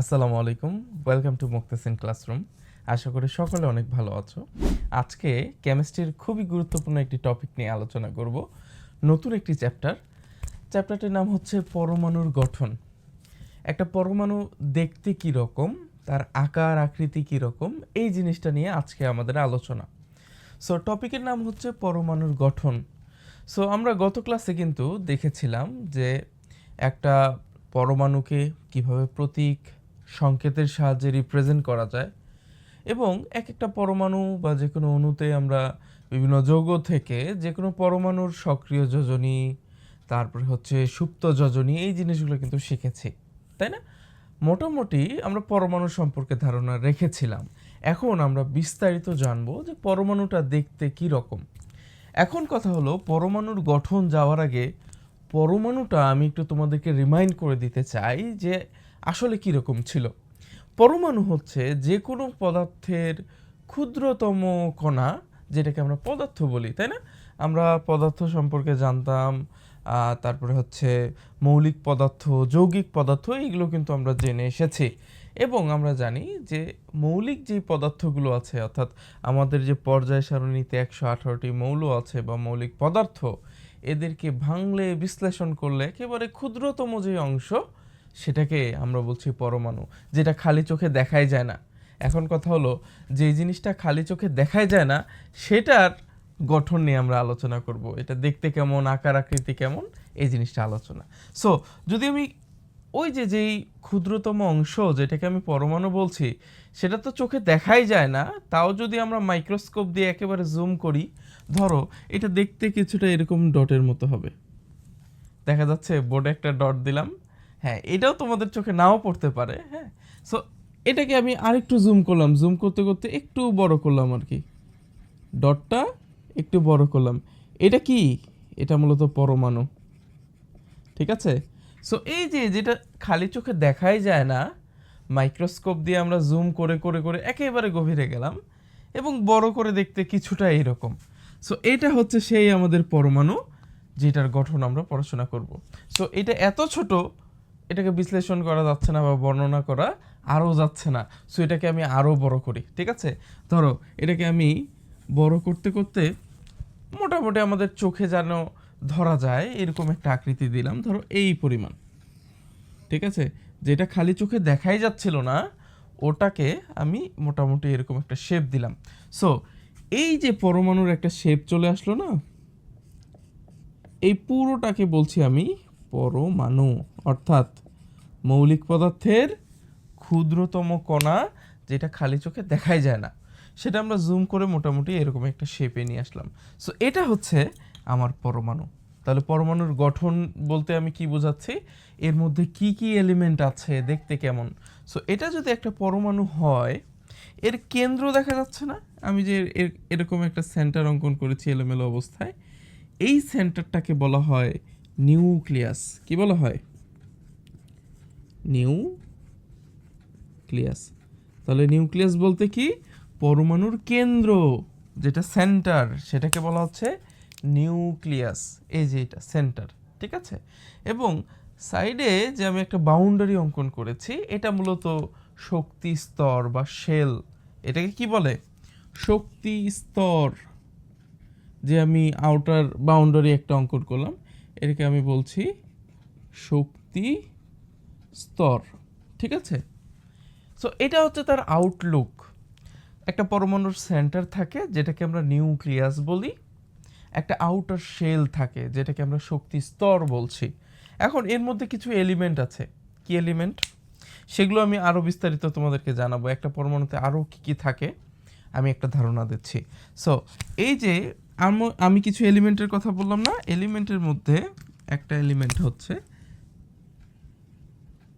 আসসালামু আলাইকুম। Welcome to Muktasin classroom আশা করি সকলে অনেক ভালো আছো। আজকে কেমিস্ট্রির খুবই গুরুত্বপূর্ণ একটি টপিক নিয়ে আলোচনা করব। নতুন একটি চ্যাপ্টার চ্যাপ্টারটির নাম হচ্ছে পরমাণুর গঠন। একটা পরমাণু দেখতে কি রকম? তার আকার, আকৃতি কি রকম? এই জিনিসটা নিয়ে আজকে আমাদের আলোচনা। সো টপিকের নাম হচ্ছে পরমাণুর গঠন। সো আমরা গত ক্লাসে কিন্তু দেখেছিলাম যে একটা পরমাণুকে কীভাবে প্রতীক সংকেতের সাহায্যে রিপ্রেজেন্ট করা যায় এবং এক একটা পরমাণু বা যে কোনো অণুতে আমরা বিভিন্ন যৌগ থেকে যে কোনো পরমাণুর সক্রিয় যোজনী, তারপরে হচ্ছে সুপ্ত যোজনী, এই জিনিসগুলো কিন্তু শিখেছি, তাই না? মোটামুটি আমরা পরমাণু সম্পর্কে ধারণা রেখেছিলাম। এখন আমরা বিস্তারিত জানব যে পরমাণুটা দেখতে কি রকম। এখন কথা হলো পরমাণুর গঠন যাওয়ার আগে পরমাণুটা আমি একটু তোমাদেরকে রিমাইন্ড করে দিতে চাই যে আসলে কি রকম ছিল? পরমাণু হচ্ছে যে কোনো পদার্থের ক্ষুদ্রতম কণা, যেটাকে আমরা পদার্থ বলি, তাই না? আমরা পদার্থ সম্পর্কে জানতাম তারপরে হচ্ছে মৌলিক পদার্থ, যৌগিক পদার্থ, এইগুলো কিন্তু আমরা জেনে এসেছি। এবং আমরা জানি যে মৌলিক যে পদার্থগুলো আছে, অর্থাৎ আমাদের যে পর্যায় সারণীতে একশো আঠারোটি মৌল আছে বা মৌলিক পদার্থ, এদেরকে ভাঙলে, বিশ্লেষণ করলে একেবারে ক্ষুদ্রতম যে অংশ সেটাকে আমরা বলছি পরমাণু, যেটা খালি চোখে দেখাই যায় না। এখন কথা হলো যে জিনিসটা খালি চোখে দেখাই যায় না, সেটার গঠন নিয়ে আমরা আলোচনা করব। এটা দেখতে কেমন, আকার, আকৃতি কেমন, এই জিনিসটা আলোচনা। সো যদি আমি ওই যে যেই ক্ষুদ্রতম অংশ যেটাকে আমি পরমাণু বলছি, সেটা তো চোখে দেখাই যায় না, তাও যদি আমরা মাইক্রোস্কোপ দিয়ে একেবারে জুম করি, ধরো, এটা দেখতে কিছুটা এরকম ডটের মতো হবে। দেখা যাচ্ছে বোর্ডে একটা ডট দিলাম হ্যাঁ এটাও তোমাদের চোখে নাও পড়তে পারে হ্যাঁ। সো এটাকে আমি আরেকটু জুম করলাম জুম করতে করতে একটু বড় করলাম আর কি। ডটটা একটু বড় করলাম। এটা কি? এটা মূলত পরমাণু। ঠিক আছে? সো এই যে যেটা খালি চোখে দেখাই যায় না মাইক্রোস্কোপ দিয়ে আমরা জুম করে করে করে একেবারে গভীরে গেলাম এবং বড় করে দেখতে কিছুটা এইরকম সো এটা হচ্ছে সেই আমাদের পরমাণু যেটার গঠন আমরা পড়াশোনা করব। সো এটা এত ছোট এটাকে বিশ্লেষণ করা যাচ্ছে না বা বর্ণনা করা আরও যাচ্ছে না। সো এটাকে আমি আরও বড় করি, ঠিক আছে? ধরো, এটাকে আমি বড় করতে করতে মোটামুটি আমাদের চোখে যেন ধরা যায়, এরকম একটা আকৃতি দিলাম। ধরো, এই পরিমাণ, ঠিক আছে? যেটা খালি চোখে দেখাই যাচ্ছিল না, ওটাকে আমি মোটামুটি এরকম একটা শেপ দিলাম। সো এই যে পরমাণুর একটা শেপ চলে আসলো না, এই পুরোটাকে বলছি আমি পরমাণু। অর্থাৎ মৌলিক পদার্থের ক্ষুদ্রতম কণা যেটা খালি চোখে দেখাই যায় না। সেটা আমরা জুম করে মোটামুটি এরকম একটা শেপে নিয়ে আসলাম। সো এটা হচ্ছে আমার পরমাণু। তাহলে পরমাণুর গঠন বলতে আমি কি বোঝাচ্ছি? এর মধ্যে কি কি এলিমেন্ট আছে? দেখতে কেমন? সো এটা যদি একটা পরমাণু হয়, এর কেন্দ্র দেখা যাচ্ছে না? আমি যে এর- এরকম একটা সেন্টার অঙ্কন করেছি এলোমেলো অবস্থায়। এই সেন্টারটাকে বলা হয় নিউক্লিয়াস। কি বলা হয়? নিউক্লিয়াস। তাহলে নিউক্লিয়াস বলতে কি? পরমাণুর কেন্দ্র, যেটা সেন্টার সেটাকে বলা হচ্ছে নিউক্লিয়াস। এই যে এটা সেন্টার ঠিক আছে? এবং সাইডে যে আমি একটা বাউন্ডারি অঙ্কন করেছি, এটা মূলত শক্তি স্তর বা শেল এটাকে কি বলে? শক্তি স্তর, যে আমি আউটার বাউন্ডারি একটা অঙ্কন করলাম, এটাকে আমি বলছি শক্তি স্তর, ঠিক আছে? সো এটা হচ্ছে তার আউটলুক একটা পরমাণুর সেন্টার থাকে, যেটাকে আমরা নিউক্লিয়াস বলি। একটা আউটার শেল থাকে, যেটাকে আমরা শক্তি স্তর বলছি। এখন এর মধ্যে কিছু এলিমেন্ট আছে। কি এলিমেন্ট সেগুলো আমি আরও বিস্তারিত তোমাদেরকে জানাব। একটা পরমাণুতে আরও কী কী থাকে, আমি একটা ধারণা দিচ্ছি। সো এই যে আমি কিছু এলিমেন্টের কথা বললাম না এলিমেন্টের মধ্যে একটা এলিমেন্ট হচ্ছে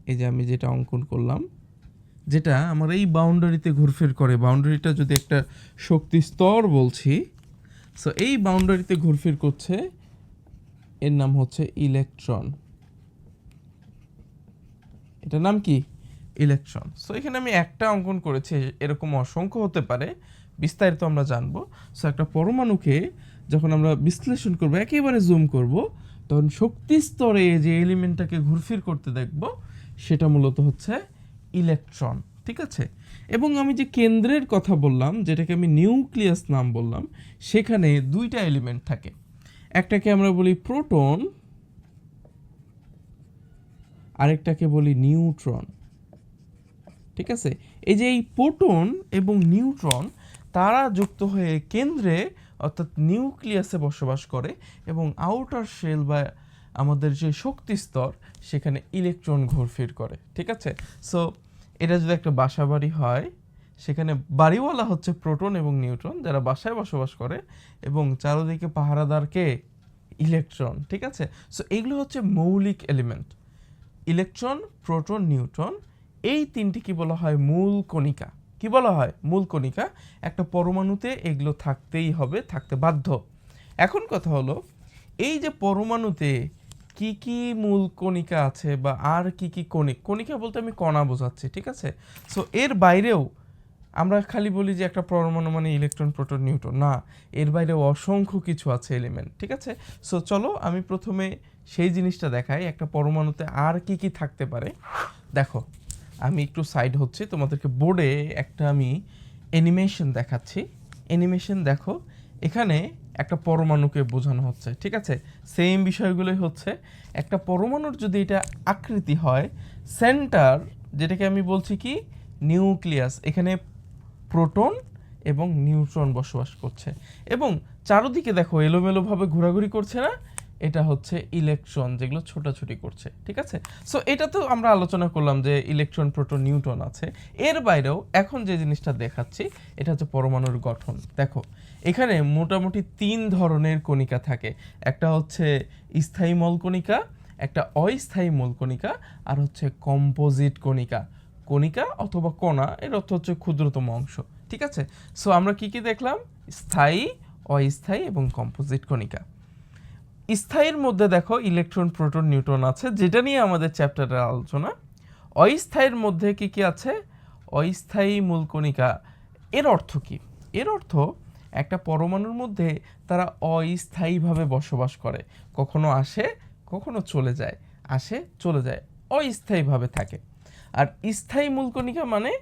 এই যে আমি যেটা অঙ্কন করলাম। যেটা আমার এই বাউন্ডারিতে ঘুরফির করে, বাউন্ডারিটা যদি একটা শক্তি স্তর বলছি সো এই বাউন্ডারিতে ঘুরফির করছে, এর নাম হচ্ছে ইলেকট্রন। এটার নাম কি? ইলেকট্রন। সো এখানে আমি একটা অঙ্কন করেছি, এরকম অসংখ্য হতে পারে, বিস্তারিত আমরা জানব। সো একটা পরমাণুকে যখন আমরা বিশ্লেষণ করব, একেবারে জুম করব, তখন শক্তি স্তরে যে এলিমেন্টটাকে ঘুরফির করতে দেখব সেটা মূলত হচ্ছে ইলেকট্রন, ঠিক আছে? এবং আমি যে কেন্দ্রের কথা বললাম, যেটাকে আমি নিউক্লিয়াস নাম বললাম, সেখানে দুইটা এলিমেন্ট থাকে। একটাকে আমরা বলি প্রোটন, আরেকটাকে বলি নিউট্রন, ঠিক আছে? এই যে এই প্রোটন এবং নিউট্রন, তারা যুক্ত হয়ে কেন্দ্রে অর্থাৎ নিউক্লিয়াসে বসবাস করে এবং আউটার শেল বা আমাদের যে শক্তি স্তর, সেখানে ইলেকট্রন ঘোরফির করে, ঠিক আছে? সো এটা যদি একটা বাসা বাড়ি হয়, সেখানে বাড়িওয়ালা হচ্ছে প্রোটন এবং নিউট্রন যারা বাসায় বসবাস করে, এবং চারদিকে পাহারাদারকে ইলেকট্রন ঠিক আছে? সো এগুলো হচ্ছে মৌলিক এলিমেন্ট ইলেকট্রন প্রোটন নিউট্রন এই তিনটি কি বলা হয়? মূল কণিকা। কি বলা হয়? মূল কণিকা। একটা পরমাণুতে এগুলো থাকতেই হবে, থাকতে বাধ্য। এখন কথা হলো, এই যে পরমাণুতে কি কি মূল কণিকা আছে বা আর কি কি কণিক? কণিকা বলতে আমি কণা বোঝাচ্ছি, ঠিক আছে? সো এর বাইরেও আমরা খালি বলি যে একটা পরমাণু মানে ইলেকট্রন, প্রোটন, নিউট্রন। না, এর বাইরে অসংখ্য কিছু আছে এলিমেন্ট ঠিক আছে? সো চলো আমি প্রথমে সেই জিনিসটা দেখাই, একটা পরমাণুতে আর কি কি থাকতে পারে। দেখো, আমি একটু সাইড হচ্ছে, তোমাদেরকে বোর্ডে একটা আমি অ্যানিমেশন দেখাচ্ছি। অ্যানিমেশন দেখো, এখানে একটা পরমাণুকে বোঝানো হচ্ছে, ঠিক আছে? সেম বিষয়গুলোই হচ্ছে। একটা পরমাণুর যদি এটা আকৃতি হয় সেন্টার যেটাকে আমি বলছি কি? নিউক্লিয়াস এখানে প্রোটন এবং নিউট্রন বসবাস করছে। এবং চারদিকে দেখো এলোমেলোভাবে ঘোরাঘুরি করছে না? এটা হচ্ছে ইলেকট্রন যেগুলো ছোটাছুটি করছে, ঠিক আছে? সো এটা তো আমরা আলোচনা করলাম যে ইলেকট্রন প্রোটন নিউট্রন আছে। এর বাইরেও এখন যে জিনিসটা দেখাচ্ছি, এটা হচ্ছে পরমাণুর গঠন। দেখো, এখানে মোটামুটি তিন ধরনের কণিকা থাকে। একটা হচ্ছে স্থায়ী মলকণিকা একটা অস্থায়ী মলকণিকা আর হচ্ছে কম্পোজিট কণিকা। কণিকা অথবা কণা, এর অর্থ হচ্ছে ক্ষুদ্রতম অংশ, ঠিক আছে? সো আমরা কি কি দেখলাম? স্থায়ী, অস্থায়ী এবং কম্পোজিট কণিকা। স্থায়ীর মধ্যে দেখো ইলেকট্রন, প্রোটন, নিউট্রন আছে, যেটা নিয়ে আমাদের চ্যাপ্টারের আলোচনা। অস্থায়ীর মধ্যে কি কি আছে? অস্থায়ী মূলকণিকা এর অর্থ কি? এর অর্থ একটা পরমাণুর মধ্যে তারা অস্থায়ীভাবে বসবাস করে। কখনো আসে, কখনো চলে যায়। আসে, চলে যায়, অস্থায়ীভাবে থাকে। আর স্থায়ী মূলকণিকা মানে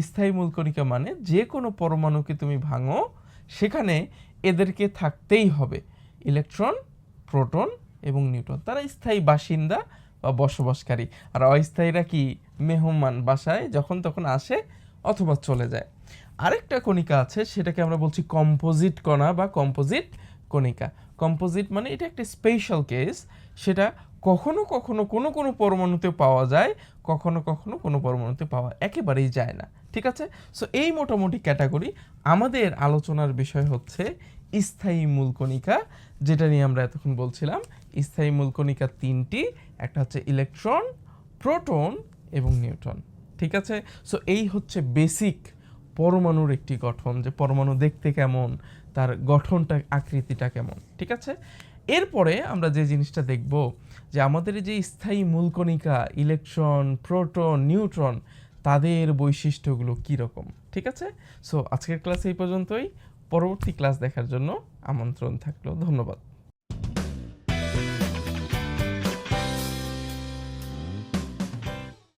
স্থায়ী মূলকণিকা মানে যে কোনো পরমাণুকে তুমি ভাঙো, সেখানে এদেরকে থাকতেই হবে। ইলেকট্রন প্রোটন এবং নিউট্রন। তারা স্থায়ী বাসিন্দা বা বসবাসকারী। আর অস্থায়ীরা কি? মেহমান বাসায় যখন তখন আসে অথবা চলে যায়। আরেকটা কণিকা আছে, সেটাকে আমরা বলছি কম্পোজিট কণা বা কম্পোজিট কণিকা। কম্পোজিট মানে এটা একটা স্পেশাল কেস সেটা কখনো কখনো কোনো কোনো পরমাণুতে পাওয়া যায়, কখনো কখনো কোনো পরমাণুতে পাওয়া একেবারেই যায় না। ঠিক আছে? সো এই মোটামুটি ক্যাটাগরি আমাদের আলোচনার বিষয় হচ্ছে স্থায়ী মূলকণিকা যেটা নিয়ে আমরা এতক্ষণ বলছিলাম। স্থায়ী মূলকণিকা তিনটি, একটা হচ্ছে ইলেকট্রন, প্রোটন এবং নিউট্রন। ঠিক আছে? সো এই হচ্ছে বেসিক পরমাণুর একটি গঠন, যে পরমাণু দেখতে কেমন, তার গঠনটা, আকৃতিটা কেমন। ঠিক আছে? এরপরে আমরা যে জিনিসটা দেখব, যে আমাদের যে স্থায়ী মূলকণিকা ইলেকট্রন, প্রোটন, নিউট্রন, তাদের বৈশিষ্ট্যগুলো কীরকম? ঠিক আছে? সো আজকের ক্লাস এই পর্যন্তই। পরবর্তী ক্লাস দেখার জন্য আমন্ত্রণ থাকল। ধন্যবাদ।